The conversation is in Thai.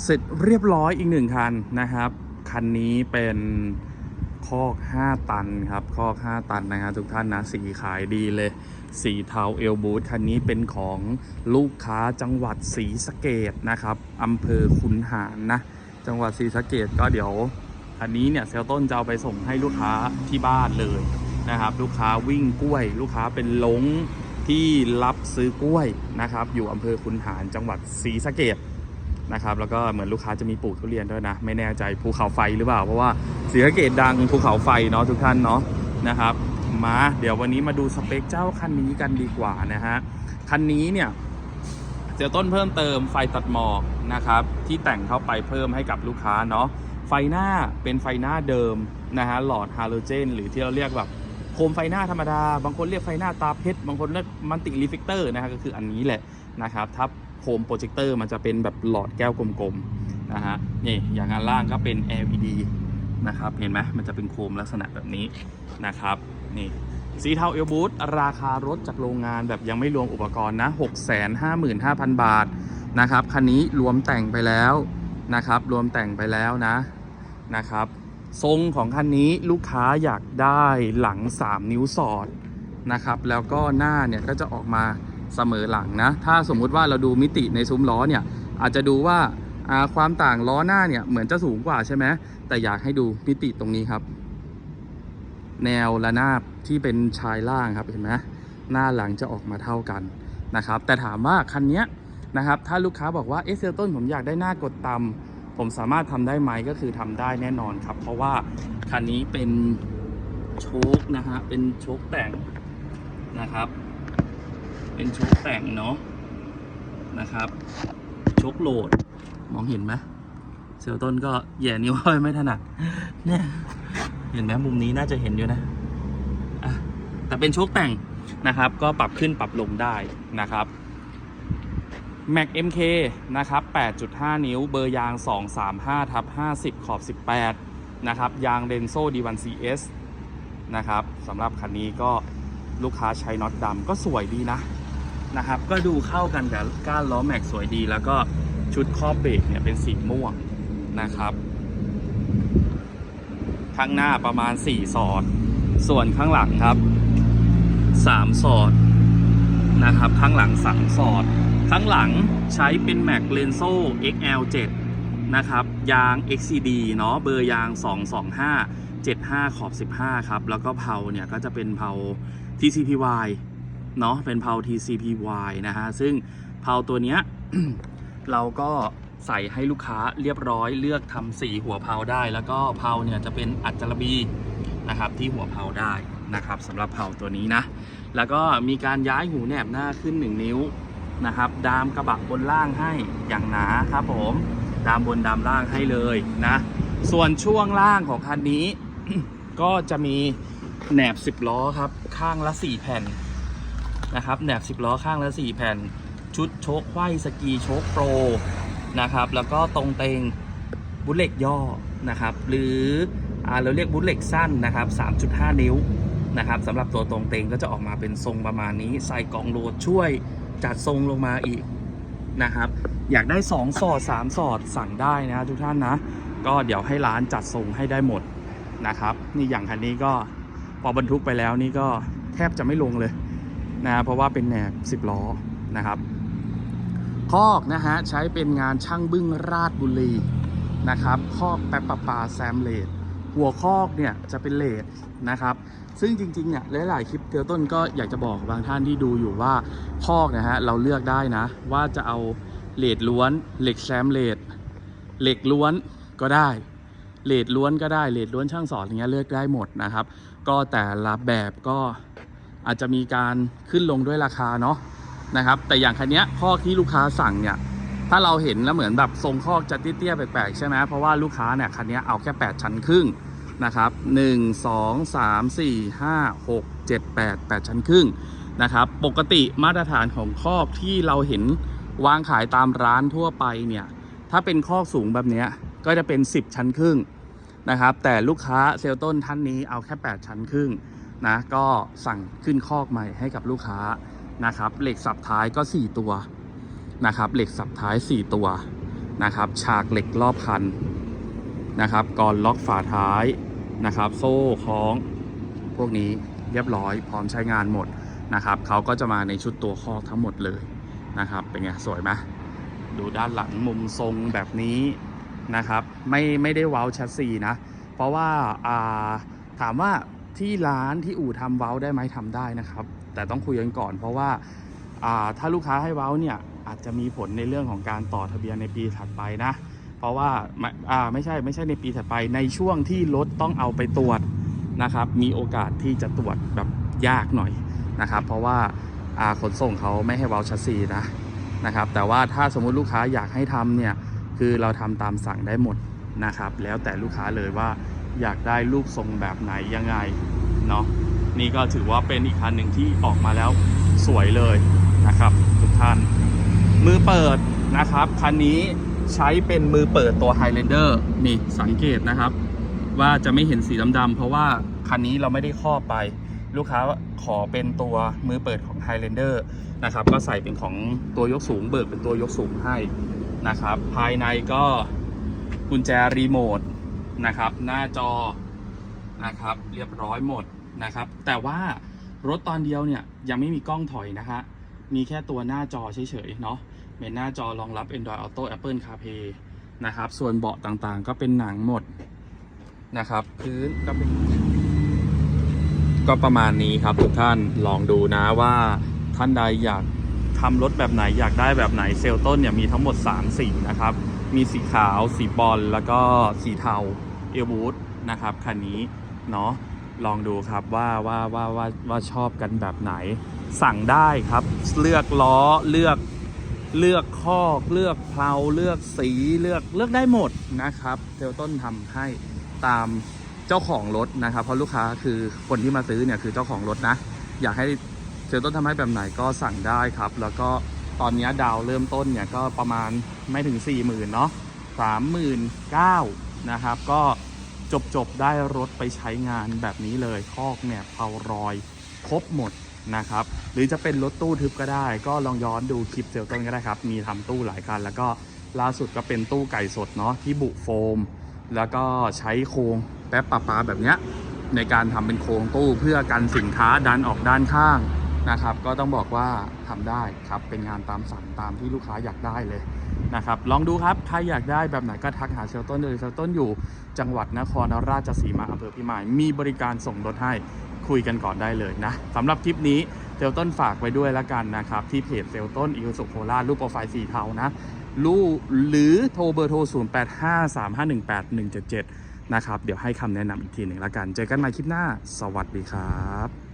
เสร็จเรียบร้อยอีกหนึ่งคันนะครับ คันนี้เป็นคอก5 ตันครับคอก5 ตันนะครับทุกท่านนะสีขายดีเลย สีเทาเอลบูธคันนี้เป็นของลูกค้าจังหวัดศรีสะเกดนะครับอำเภอขุนหารนะ จังหวัดศรีสะเกดก็เดี๋ยวคันนี้เนี่ยเซลต้นจะเอาไปส่งให้ลูกค้าที่บ้านเลยนะครับ ลูกค้าวิ่งกล้วย ลูกค้าเป็นหลงที่รับซื้อกล้วยนะครับ อยู่อำเภอขุนหารจังหวัดศรีสะเกด นะครับแล้วก็เหมือนลูกค้าจะมีปลูกทุเรียนด้วยนะ ไม่แน่ใจภูเขาไฟหรือเปล่า เพราะว่าศรีสะเกดดังภูเขาไฟเนาะทุกท่านเนาะนะครับมาเดี๋ยววันนี้มาดูสเปคเจ้าคันนี้กันดีกว่านะฮะคันนี้เนี่ยเจะต้นเพิ่มเติมไฟตัดหมอกนะครับที่แต่งเข้าไปเพิ่มให้กับลูกค้าเนาะไฟหน้าเป็นไฟหน้าเดิมนะฮะหลอดฮาโลเจน หรือที่เราเรียกแบบโคมไฟหน้าธรรมดา บางคนเรียกไฟหน้าตาเพชรบางคนเรียกมันติรีเฟกเตอร์นะฮะก็คืออันนี้แหละนะครับถ้า โคมโปรเจคเตอร์มันจะเป็นแบบหลอดแก้วกลมๆนะฮะนี่อย่างอันล่างก็เป็น LED นะครับเห็นไหมมันจะเป็นโคมลักษณะแบบนี้นะครับนี่สีเทาเอลบูทราคารถจากโรงงานแบบยังไม่รวมอุปกรณ์นะ 655,000 บาทนะครับคันนี้รวมแต่งไปแล้วนะครับ รวมแต่งไปแล้วนะนะครับ ทรงของคันนี้ลูกค้าอยากได้หลัง 3 นิ้วสอดนะครับ แล้วก็หน้าเนี่ยก็จะออกมา เสมอหลังนะ ถ้าสมมุติว่าเราดูมิติในซุ้มล้อเนี่ยอาจจะดูว่าความต่างล้อหน้าเนี่ยเหมือนจะสูงกว่าใช่ไหมแต่อยากให้ดูมิติตรงนี้ครับ แนวระนาบที่เป็นชายล่างครับเห็นไหมหน้าหลังจะออกมาเท่ากันนะครับ แต่ถามว่าคันนี้นะครับ ถ้าลูกค้าบอกว่าเอสเซลต้นผมอยากได้หน้ากดต่ำผมสามารถทำได้ไหมก็คือทำได้แน่นอนครับ เพราะว่าคันนี้เป็นโชคนะฮะเป็นโชคแต่งนะครับ เป็นโชคแต่งเนาะนะครับโชคโหลดมองเห็นไหมเซลต้นก็แย่นิ้วห้อยไม่ถนัดเนี่ยเห็นไหมมุมนี้น่าจะเห็นอยู่นะะแต่เป็นโชคแต่งนะครับ ก็ปรับขึ้นปรับลงได้นะครับ Mac MK นะครับ 8.5 นิ้ว เบอร์ยาง 235ทับ50 ขอบ 18 นะครับ ยาง Renzo D1 CS นะครับสำหรับคันนี้ก็ลูกค้าใช้น็อตดำก็สวยดีนะ นะครับ ก็ดูเข้ากันกับก้านล้อแม็กสวยดี แล้วก็ชุดครอบเบรกเนี่ยเป็นสีม่วงนะครับข้างหน้าประมาณ 4 สอด ส่วนข้างหลังครับ 3 สอดนะครับ ข้างหลัง 3 สอด ข้างหลังใช้เป็น Mac Lenso XL7 นะครับ ยาง XCD เนาะเบอร์ยาง 225 75 ขอบ 15 ครับ แล้วก็เพาเนี่ยก็จะเป็นเพา TCPY เนาะเป็นเพา TCPY นะฮะ ซึ่งเพาตัวเนี้ย เราก็ใส่ให้ลูกค้าเรียบร้อยเลือกทำสีหัวเพาได้ แล้วก็เพาเนี่ยจะเป็นอัจจระบีนะครับที่หัวเพาได้นะครับสำหรับเพาตัวนี้นะ แล้วก็มีการย้ายหูแหนบหน้าขึ้น 1 นิ้วนะครับ ดามกระบะบนล่างให้อย่างหนาครับผมดามบนดามล่างให้เลยนะ ส่วนช่วงล่างของคันนี้ ก็จะมีแหนบ 10 ล้อครับ ข้างละ 4 แผ่น นะครับแหนบ 10 ล้อข้างละ 4 แผ่น ชุดโชคไขว้สกีโชคโปรนะครับ แล้วก็ตรงเตงบุลเล็กย่อนะครับ หรือเราเรียกบุลเล็กสั้นนะครับ 3.5 นิ้วนะครับสำหรับตัวตรงเตงก็จะออกมาเป็นทรงประมาณนี้ ใส่กล่องโหลดช่วยจัดทรงลงมาอีกนะครับ อยากได้ 2 สอด 3 สอดสั่งได้นะทุกท่านนะ ก็เดี๋ยวให้ร้านจัดทรงให้ได้หมดนะครับ นี่อย่างคันนี้ก็พอบรรทุกไปแล้วนี่ก็แทบจะไม่ลงเลย นะเพราะว่าเป็นแหนบ10 ล้อนะครับคอกนะฮะใช้เป็นงานช่างบึ้งราชบุรีนะครับคอกแป๊บปะปาแซมเลดหัวคอกเนี่ยจะเป็นเลดนะครับ ซึ่งจริงๆเนี่ยหลายๆคลิปเตียวต้นก็อยากจะบอกบางท่านที่ดูอยู่ว่าคอกนะฮะเราเลือกได้นะ ว่าจะเอาเลดล้วนเหล็กแซมเลดเหล็กล้วนก็ได้เลดล้วนก็ได้เลดล้วนช่างสอนอย่างเงี้ยเลือกได้หมดนะครับ ก็แต่ละแบบก็ อาจจะมีการขึ้นลงด้วยราคาเนาะนะครับ แต่อย่างคันนี้ข้อที่ลูกค้าสั่งเนี่ย ถ้าเราเห็นแล้วเหมือนแบบทรงข้อจะเตี้ยๆแปลกๆใช่ไหมเพราะว่าลูกค้าเนี่ยคันนี้เอาแค่ 8 ชั้นครึ่งนะครับ 1 2 3 4 5 6 7 8 8 ชั้นครึ่งนะครับ ปกติมาตรฐานของคอกที่เราเห็นวางขายตามร้านทั่วไปเนี่ย ถ้าเป็นคอกสูงแบบนี้ก็จะเป็น 10 ชั้นครึ่งนะครับ แต่ลูกค้าเซลต้นท่านนี้เอาแค่ 8 ชั้นครึ่ง นะก็สั่งขึ้นคอกใหม่ให้กับลูกค้านะครับเหล็กสับท้ายก็ 4 ตัวนะครับเหล็กสับท้าย 4 ตัวนะครับฉากเหล็กรอบคันนะครับก่อนล็อกฝาท้ายนะครับ โซ่คล้อง พวกนี้เรียบร้อยพร้อมใช้งานหมดนะครับเขาก็จะมาในชุดตัวคอกทั้งหมดเลยนะครับเป็นไงสวยไหมดูด้านหลังมุมทรงแบบนี้นะครับ ไม่ไม่ได้ว้าแชสซีนะ เพราะว่าอ่าถามว่า ที่ร้านที่อู่ทำเว้าได้ไหมทำได้นะครับ แต่ต้องคุยกันก่อนเพราะว่าถ้าลูกค้าให้เว้าเนี่ยอาจจะมีผลในเรื่องของการต่อทะเบียนในปีถัดไปนะ เพราะว่าไม่ไม่ใช่ไม่ใช่ในปีถัดไปในช่วงที่รถต้องเอาไปตรวจนะครับ มีโอกาสที่จะตรวจแบบยากหน่อยนะครับ เพราะว่าขนส่งเขาไม่ให้เว้าชัสซีนะนะครับ แต่ว่าถ้าสมมุติลูกค้าอยากให้ทำเนี่ยคือเราทำตามสั่งได้หมดนะครับ แล้วแต่ลูกค้าเลยว่า อยากได้รูปทรงแบบไหนยังไงเนาะนี่ก็ถือว่าเป็นอีกคันหนึ่งที่ออกมาแล้วสวยเลยนะครับทุกท่าน มือเปิดนะครับคันนี้ใช้เป็นมือเปิดตัว Highlander นี่สังเกตนะครับ ว่าจะไม่เห็นสีดำๆเพราะว่าคันนี้เราไม่ได้ครอบไป ลูกค้าขอเป็นตัวมือเปิดของ Highlander นะครับก็ใส่เป็นของตัวยกสูงเบิกเป็นตัวยกสูงให้นะครับ ภายในก็กุญแจรีโมท นะครับ หน้าจอนะครับ เรียบร้อยหมดนะครับ แต่ว่ารถตอนเดียวเนี่ยยังไม่มีกล้องถอยนะฮะมีแค่ตัวหน้าจอเฉยๆเนาะเป็นหน้าจอรองรับ Android Auto Apple CarPlay นะครับ ส่วนเบาะต่างๆ ก็เป็นหนังหมดนะครับ พื้นก็เป็น ก็ประมาณนี้ครับทุกท่านลองดูนะว่าท่านใดอยากทำรถแบบไหนอยากได้แบบไหนเซลต้นเนี่ยมีทั้งหมด 3 สีนะครับ มีสีขาว สีบอล แล้วก็สีเทาเอลบูธนะครับคันนี้เนาะลองดูครับว่าว่าว่าว่าว่าชอบกันแบบไหน สั่งได้ครับ เลือกล้อเลือกเลือกคอกเลือกเพลาเลือกสีเลือกเลือกได้หมดนะครับเซลต้นทำให้ตามเจ้าของรถนะครับ เพราะลูกค้าคือคนที่มาซื้อเนี่ยคือเจ้าของรถนะ อยากให้เซลต้นทำให้แบบไหนก็สั่งได้ครับ แล้วก็ ตอนนี้ดาวเริ่มต้นเนี่ยก็ประมาณไม่ถึง 4 0,000เนาะสามหมื่นเก้านะครับ ก็จบจบได้รถไปใช้งานแบบนี้เลย คอกเนี่ยเผารอยครบหมดนะครับ หรือจะเป็นรถตู้ทึบก็ได้ ก็ลองย้อนดูคลิปเซลต้นก็ได้ครับ มีทำตู้หลายคัน แล้วก็ล่าสุดก็เป็นตู้ไก่สดเนาะที่บุโฟม แล้วก็ใช้โครงแป๊บปะปาแบบเนี้ยในการทำเป็นโครงตู้เพื่อกันสินค้าดันออกด้านข้าง นะครับก็ต้องบอกว่าทำได้ครับเป็นงานตามสั่งตามที่ลูกค้าอยากได้เลยนะครับลองดูครับใครอยากได้แบบไหนก็ทักหาเซลต้นเลยเซลต้นอยู่จังหวัดนครราชสีมาอำเภอพิมายมีบริการส่งรถให้คุยกันก่อนได้เลยนะสำหรับคลิปนี้เซลต้นฝากไว้ด้วยแล้วกันนะครับ ที่เพจเซลต้นอีสุโครารูปโปรไฟล์สีเทานะลูหรือโทรเบอร์โทร 0 8 5 3 5 1 8 1 7 7 นะครับ เดี๋ยวให้คำแนะนำอีกทีหนึ่งละกัน เจอกันใหม่คลิปหน้า สวัสดีครับ